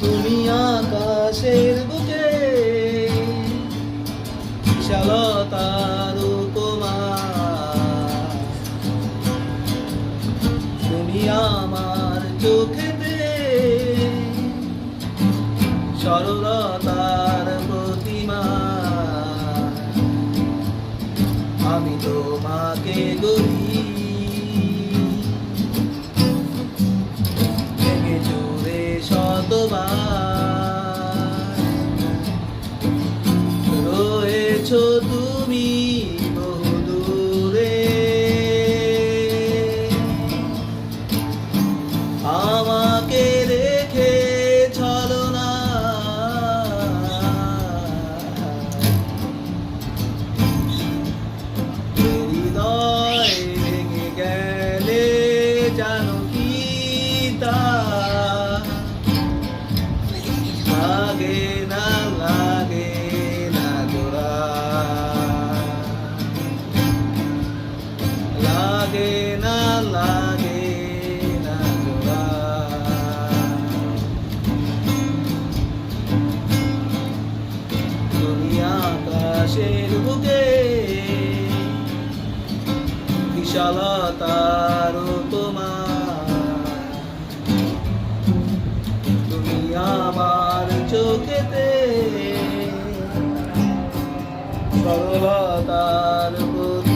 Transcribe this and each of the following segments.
তুমি আকাশের বুকে বিশালতার উপমা। তুমি আমার চোখেতে সরলতার প্রতিমা। আমি তোমাকে গড়ি রয়েছ তুমি বহুদূরে। আমাকে রেখে চলো না। হৃদয় ভেঙে গেলে জানো লাগে না লাগে না জোড়া তুমি আকাশের বুকে বিশালতার তোমার। তুমি চোখেতে সরলতার প্রতিমা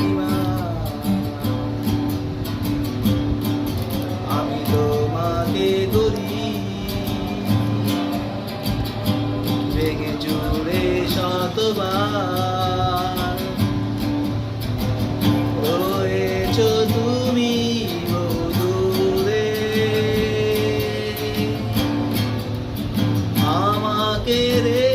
শতবার রয়েছ তুমি বহুদূরে আমাকে রে